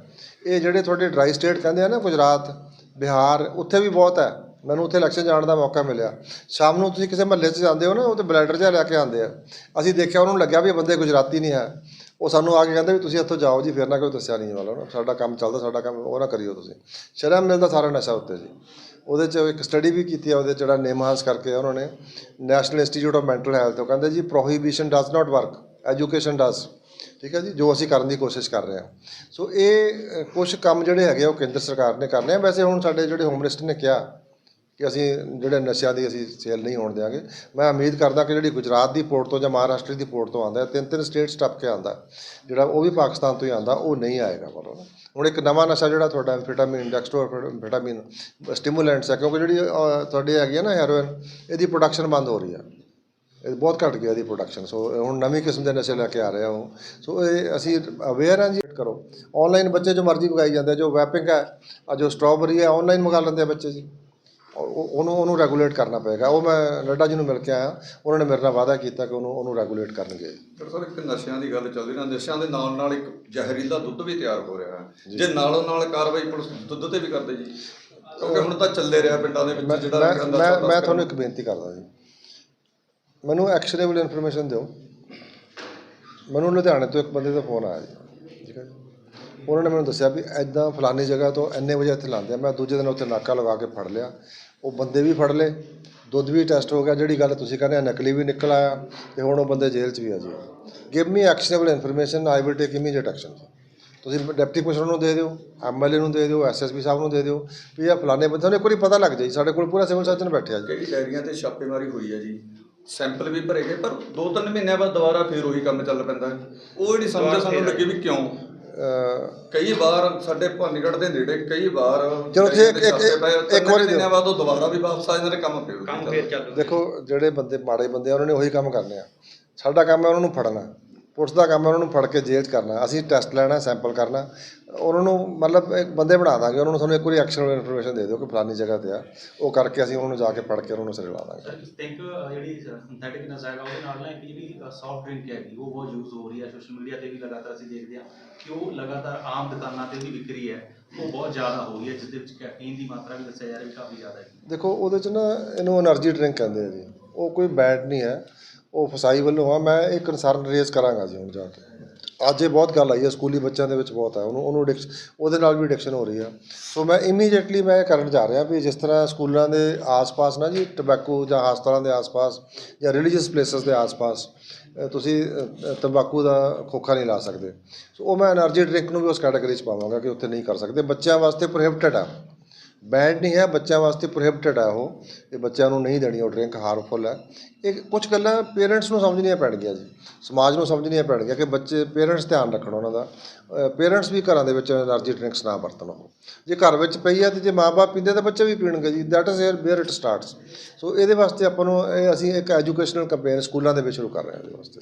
ਇਹ ਜਿਹੜੇ ਤੁਹਾਡੇ ਡਰਾਈ ਸਟੇਟ ਕਹਿੰਦੇ ਆ ਨਾ, ਗੁਜਰਾਤ, ਬਿਹਾਰ, ਉੱਥੇ ਵੀ ਬਹੁਤ ਹੈ। ਮੈਨੂੰ ਉੱਥੇ ਇਲੈਕਸ਼ਨ ਜਾਣ ਦਾ ਮੌਕਾ ਮਿਲਿਆ। ਸ਼ਾਮ ਨੂੰ ਤੁਸੀਂ ਕਿਸੇ ਮਹੱਲੇ 'ਚ ਜਾਂਦੇ ਹੋ ਨਾ ਉਹ ਤੇ ਬਲੈਡਰ ਜਿਹਾ ਲੈ ਕੇ ਆਉਂਦੇ ਆ। ਅਸੀਂ ਦੇਖਿਆ, ਉਹਨਾਂ ਨੂੰ ਲੱਗਿਆ ਵੀ ਇਹ ਬੰਦੇ ਗੁਜਰਾਤੀ ਨਹੀਂ ਹੈ। ਉਹ ਸਾਨੂੰ ਆ ਕੇ ਕਹਿੰਦੇ ਵੀ ਤੁਸੀਂ ਇੱਥੋਂ ਜਾਓ ਜੀ, ਫਿਰ ਨਾ ਕੋਈ ਦੱਸਿਆ ਨਹੀਂ ਮਤਲਬ ਨਾ ਸਾਡਾ ਕੰਮ ਚੱਲਦਾ, ਸਾਡਾ ਕੰਮ ਉਹ ਨਾ ਕਰਿਓ ਤੁਸੀਂ। ਸ਼ਰਮ ਮਿਲਦਾ ਸਾਰਾ ਨਸ਼ਾ ਉੱਤੇ ਜੀ। ਉਹਦੇ 'ਚ ਇੱਕ ਸਟੱਡੀ ਵੀ ਕੀਤੀ ਹੈ ਉਹਦੇ 'ਚ ਜਿਹੜਾ ਨੇਮਹਾਸ ਕਰਕੇ ਉਹਨਾਂ ਨੇ। National Institute of Mental Health ਉਹ ਕਹਿੰਦੇ ਜੀ prohibition does not work education does ਠੀਕ ਹੈ ਜੀ, ਜੋ ਅਸੀਂ ਕਰਨ ਦੀ ਕੋਸ਼ਿਸ਼ ਕਰ ਰਹੇ ਹਾਂ। ਸੋ ਇਹ ਕੁਝ ਕੰਮ ਜਿਹੜੇ ਹੈਗੇ ਆ ਉਹ ਕੇਂਦਰ ਸਰਕਾਰ ਨੇ ਕਰਨੇ ਆ। ਵੈਸੇ ਹੁਣ ਸਾਡੇ ਜਿਹੜੇ ਹੋਮ ਮਿਨਿਸਟਰ ਨੇ ਕਿਹਾ ਕਿ ਅਸੀਂ ਜਿਹੜੇ ਨਸ਼ਿਆਂ ਦੀ ਅਸੀਂ ਸੇਲ ਨਹੀਂ ਹੋਣ ਦਿਆਂਗੇ। ਮੈਂ ਉਮੀਦ ਕਰਦਾ ਕਿ ਜਿਹੜੀ ਗੁਜਰਾਤ ਦੀ ਪੋਰਟ ਤੋਂ ਜਾਂ ਮਹਾਰਾਸ਼ਟਰ ਦੀ ਪੋਰਟ ਤੋਂ ਆਉਂਦਾ ਤਿੰਨ ਤਿੰਨ ਸਟੇਟਸ ਟੱਪ ਕੇ ਆਉਂਦਾ ਜਿਹੜਾ ਉਹ ਵੀ ਪਾਕਿਸਤਾਨ ਤੋਂ ਹੀ ਆਉਂਦਾ, ਉਹ ਨਹੀਂ ਆਏਗਾ ਮਤਲਬ ਹੁਣ ਇੱਕ ਨਵਾਂ ਨਸ਼ਾ ਜਿਹੜਾ ਤੁਹਾਡਾ ਐਂਫੀਟਾਮਿਨ ਡੈਕਸਟੋਐਂਫੀਟਾਮਿਨ ਸਟਿਮੂਲੈਂਟਸ ਹੈ ਕਿਉਂਕਿ ਜਿਹੜੀ ਤੁਹਾਡੇ ਹੈਗੀ ਹੈ ਨਾ ਹੈਰੋਇਨ ਇਹਦੀ ਪ੍ਰੋਡਕਸ਼ਨ ਬੰਦ ਹੋ ਰਹੀ ਹੈ ਬਹੁਤ ਘਟ ਗਿਆ ਇਹਦੀ ਪ੍ਰੋਡਕਸ਼ਨ ਸੋ ਹੁਣ ਨਵੀਂ ਕਿਸਮ ਦੇ ਨਸ਼ੇ ਲੈ ਕੇ ਆ ਰਹੇ ਉਹ। ਸੋ ਇਹ ਅਸੀਂ ਅਵੇਅਰ ਹਾਂ ਜੀ ਕਰੋ। ਆਨਲਾਈਨ ਬੱਚੇ ਜੋ ਮਰਜ਼ੀ ਮੰਗਾਈ ਜਾਂਦੇ ਜੋ ਵੈਪਿੰਗ ਹੈ ਆ ਜੋ ਸਟ੍ਰਾਬੇਰੀ ਹੈ ਆਨਲਾਈਨ ਮੰਗਾ ਲੈਂਦੇ ਆ ਬੱਚੇ ਜੀ। ਉਹ- ਉਹ- ਉਹਨੂੰ ਉਹਨੂੰ ਰੈਗੂਲੇਟ ਕਰਨਾ ਪਏਗਾ। ਉਹ ਮੈਂ ਨੱਡਾ ਜੀ ਨੂੰ ਮਿਲ ਕੇ ਆਇਆ ਉਹਨਾਂ ਨੇ ਮੇਰੇ ਨਾਲ ਵਾਅਦਾ ਕੀਤਾ ਕਿ ਉਹਨੂੰ ਉਹਨੂੰ ਰੈਗੂਲੇਟ ਕਰਨਗੇ। ਡਾਕਟਰ ਸਾਹਿਬ ਇੱਕ ਨਸ਼ਿਆਂ ਦੀ ਗੱਲ ਚੱਲਦੀ ਨਾ ਨਸ਼ਿਆਂ ਦੇ ਨਾਲ ਨਾਲ ਇੱਕ ਜ਼ਹਿਰੀਲਾ ਦੁੱਧ ਵੀ ਤਿਆਰ ਹੋ ਰਿਹਾ ਹੈ। ਜੇ। ਨਾਲੋਂ ਨਾਲ ਕਾਰਵਾਈ ਪੁਲਿਸ ਦੁੱਧ ਤੇ ਵੀ ਕਰਦੇ ਜੀ? ਕਿਉਂਕਿ ਹੁਣ ਤਾਂ ਚੱਲੇ ਰਿਹਾ ਪਿੰਡਾਂ ਦੇ ਵਿੱਚ ਮੈਂ ਜਿਹੜਾ ਮੈਂ ਮੈਂ। ਤੁਹਾਨੂੰ ਇੱਕ ਬੇਨਤੀ ਕਰਦਾ ਜੀ। ਮੈਨੂੰ ਐਕਸ਼ਨੇਬਲ ਇਨਫੋਰਮੇਸ਼ਨ ਦਿਓ। ਮੈਨੂੰ ਲੁਧਿਆਣੇ ਤੋਂ ਇੱਕ ਬੰਦੇ ਦਾ ਫੋਨ ਆਇਆ ਜੀ, ਠੀਕ ਹੈ ਜੀ। ਉਹਨਾਂ ਨੇ ਮੈਨੂੰ ਦੱਸਿਆ ਵੀ ਐਦਾਂ ਫਲਾਨੀ ਜਗ੍ਹਾ ਤੋਂ ਇੰਨੇ ਵਜੇ ਇੱਥੇ ਲਾਉਂਦੇ ਆ। ਮੈਂ ਦੂਜੇ ਦਿਨ ਉੱਥੇ ਨਾਕਾ ਲਗਾ ਕੇ ਫੜ ਲਿਆ। ਉਹ ਬੰਦੇ ਵੀ ਫੜ ਲਏ। ਦੁੱਧ ਵੀ ਟੈਸਟ ਹੋ ਗਿਆ। ਜਿਹੜੀ ਗੱਲ ਤੁਸੀਂ ਕਹਿੰਦੇ ਆ, ਨਕਲੀ ਵੀ ਨਿਕਲ ਆਇਆ ਤੇ ਹੁਣ ਉਹ ਬੰਦੇ ਜੇਲ੍ਹ 'ਚ ਵੀ ਆ ਜੀ। Give me actionable information I will take immediate action ਤੁਸੀਂ ਡਿਪਟੀ ਕਮਿਸ਼ਨਰ ਨੂੰ ਦੇ ਦਿਓ ਐਮਐਲਏ ਨੂੰ ਦੇ ਦਿਓ ਐਸਐਸਪੀ ਸਾਹਿਬ ਨੂੰ ਦੇ ਦਿਓ ਵੀ ਇਹ ਫਲਾਣੇ ਬੰਦੇ ਨੂੰ ਇੱਕ ਵਾਰੀ ਪਤਾ ਲੱਗ ਜਾਈ ਸਾਡੇ ਕੋਲ ਪੂਰਾ ਸਿਵਲ ਸਰਜਨ ਬੈਠਿਆ ਜੀ। ਕਈ ਡਾਇਰੀਆਂ ਤੇ ਛਾਪੇਮਾਰੀ ਹੋਈ ਹੈ ਜੀ? ਸੈਂਪਲ ਵੀ ਭਰੇ ਗਏ ਪਰ ਦੋ ਤਿੰਨ ਮਹੀਨਿਆਂ ਬਾਅਦ ਦੁਬਾਰਾ ਫੇਰ ਉਹੀ ਕੰਮ ਚੱਲ ਪੈਂਦਾ। ਹੈ। ਉਹ ਜਿਹੜੀ ਸਮਝ ਸਾਨੂੰ ਲੱਗੀ ਵੀ ਕਿਉਂ? ਅਹ ਕਈ ਵਾਰ ਸਾਡੇ ਭਾਨੀਗੜ੍ਹ ਦੇ ਨੇੜੇ ਕਈ ਵਾਰ ਚਲੋ ਜੀ, ਇੱਕ- ਇੱਕ- ਇੱਕ ਵਾਰੀ ਮਹੀਨਿਆਂ ਬਾਅਦ ਉਹ ਦੁਬਾਰਾ ਵੀ ਵਾਪਸ ਆ ਜਾਂਦੇ ਨੇ ਕੰਮ ਫੇਰ ਕੰਮ ਫੇਰ ਚੱਲ ਦੇਖੋ ਜਿਹੜੇ ਬੰਦੇ ਮਾੜੇ ਬੰਦੇ ਆ ਉਹਨਾਂ ਨੇ ਉਹੀ ਕੰਮ ਕਰਨੇ ਆ। ਸਾਡਾ ਕੰਮ ਹੈ ਉਹਨਾਂ ਨੂੰ ਫੜਨਾ। ਪੁਲਿਸ ਦਾ ਕੰਮ ਉਹਨਾਂ ਨੂੰ ਫੜ ਕੇ ਜੇਲ੍ਹ 'ਚ ਕਰਨਾ ਅਸੀਂ ਟੈਸਟ ਲੈਣਾ ਸੈਂਪਲ ਕਰਨਾ। ਉਹਨਾਂ ਨੂੰ ਮਤਲਬ ਇੱਕ ਬੰਦੇ ਬਣਾ ਦਾਂਗੇ ਉਹਨਾਂ ਨੂੰ ਸਾਨੂੰ ਇੱਕ ਵਾਰੀ ਐਕਸ਼ਨਲ ਇਨਫੋਰਮੇਸ਼ਨ ਦੇ ਦਿਓ ਕਿ ਫਲਾਨੀ ਜਗ੍ਹਾ ਤੇ ਆ। ਉਹ ਕਰਕੇ ਅਸੀਂ ਉਹਨਾਂ ਨੂੰ ਜਾ ਕੇ ਫੜ ਕੇ ਉਹਨਾਂ ਨੂੰ ਸਿਰੇ ਲਾ ਦਾਂਗੇ। ਥਿੰਕ ਜਿਹੜੀ ਸਿੰਥੈਟਿਕ ਨਸ਼ਾ ਉਹਦੇ ਨਾਲ ਨਾ ਇੱਕ ਜਿਹੜੀ ਸੌਫਟ ਡਰਿੰਕ ਹੈਗੀ ਉਹ ਬਹੁਤ ਯੂਜ਼ ਹੋ ਰਹੀ ਹੈ। ਸੋਸ਼ਲ ਮੀਡੀਆ ਤੇ ਵੀ ਲਗਾਤਾਰ ਅਸੀਂ ਦੇਖਦੇ ਹਾਂ ਕਿ ਉਹ ਲਗਾਤਾਰ ਆਮ ਦੁਕਾਨਾਂ ਡਰਿੰਕ ਕਹਿੰਦੇ ਆ ਜੀ। ਉਹ ਕੋਈ ਬੈਡ ਨਹੀਂ ਹੈ। ਉਹ ਫਸਾਈ ਵੱਲੋਂ ਆ, ਮੈਂ ਇਹ ਕਨਸਰਨ ਰੇਜ਼ ਕਰਾਂਗਾ ਜੀ ਹੁਣ ਜਾ ਕੇ। ਅੱਜ ਇਹ ਬਹੁਤ ਗੱਲ ਆਈ ਹੈ, ਸਕੂਲੀ ਬੱਚਿਆਂ ਦੇ ਵਿੱਚ ਬਹੁਤ ਆ ਉਹਨੂੰ ਉਹਨੂੰ ਉਹਦੇ ਨਾਲ ਵੀ ਐਡਿਕਸ਼ਨ ਹੋ ਰਹੀ ਆ ਸੋ ਮੈਂ ਇਮੀਡੀਏਟਲੀ ਮੈਂ ਕਰਨ ਜਾ ਰਿਹਾ ਵੀ ਜਿਸ ਤਰ੍ਹਾਂ ਸਕੂਲਾਂ ਦੇ ਆਸ-ਪਾਸ ਨਾ ਜੀ ਟਬੈਕੋ ਜਾਂ ਹਸਪਤਾਲਾਂ ਦੇ ਆਸ-ਪਾਸ ਜਾਂ ਰਿਲੀਜੀਅਸ ਪਲੇਸਸ ਦੇ ਆਸ-ਪਾਸ ਤੁਸੀਂ ਤੰਬਾਕੂ ਦਾ ਖੋਖਾ ਨਹੀਂ ਲਾ ਸਕਦੇ। ਸੋ ਉਹ ਮੈਂ એનર્ਜੀ ਡਰਿੰਕ ਨੂੰ ਵੀ ਉਸ ਕੈਟਾਗਰੀ 'ਚ ਪਾਵਾਂਗਾ ਕਿ ਉੱਥੇ ਨਹੀਂ ਕਰ ਸਕਦੇ। ਬੱਚਿਆਂ ਵਾਸਤੇ ਪ੍ਰੋਹਿਬਿਟਡ ਆ। ਬੈਡ ਨਹੀਂ ਹੈ, ਬੱਚਿਆਂ ਵਾਸਤੇ ਪ੍ਰੋਹਿਬਿਟਡ ਹੈ ਉਹ। ਇਹ ਬੱਚਿਆਂ ਨੂੰ ਨਹੀਂ ਦੇਣੀ, ਉਹ ਡਰਿੰਕ ਹਾਰਮਫੁਲ ਹੈ। ਇਹ ਕੁਝ ਗੱਲਾਂ ਪੇਰੈਂਟਸ ਨੂੰ ਸਮਝਣੀਆਂ ਪੈਣਗੀਆਂ ਜੀ। ਸਮਾਜ ਨੂੰ ਸਮਝਣੀਆਂ ਪੈਣਗੀਆਂ ਕਿ ਬੱਚੇ ਪੇਰੈਂਟਸ ਧਿਆਨ ਰੱਖਣ ਉਹਨਾਂ ਦਾ। ਪੇਰੈਂਟਸ ਵੀ ਘਰਾਂ ਦੇ ਵਿੱਚ ਐਨਰਜੀ ਡਰਿੰਕਸ ਨਾ ਵਰਤਣ ਉਹ। ਜੇ ਘਰ ਵਿੱਚ ਪਈ ਹੈ ਤੇ ਜੇ ਮਾਪੇ ਪੀਂਦੇ ਤਾਂ ਬੱਚੇ ਵੀ ਪੀਣਗੇ ਜੀ। That is where it starts so ਇਹਦੇ ਵਾਸਤੇ ਆਪਾਂ ਨੂੰ ਅਸੀਂ ਇੱਕ ਐਜੂਕੇਸ਼ਨਲ ਕੰਪੇਨ ਸਕੂਲਾਂ ਦੇ ਵਿੱਚ ਸ਼ੁਰੂ ਕਰ ਰਹੇ ਹਾਂ ਇਹਦੇ ਵਾਸਤੇ।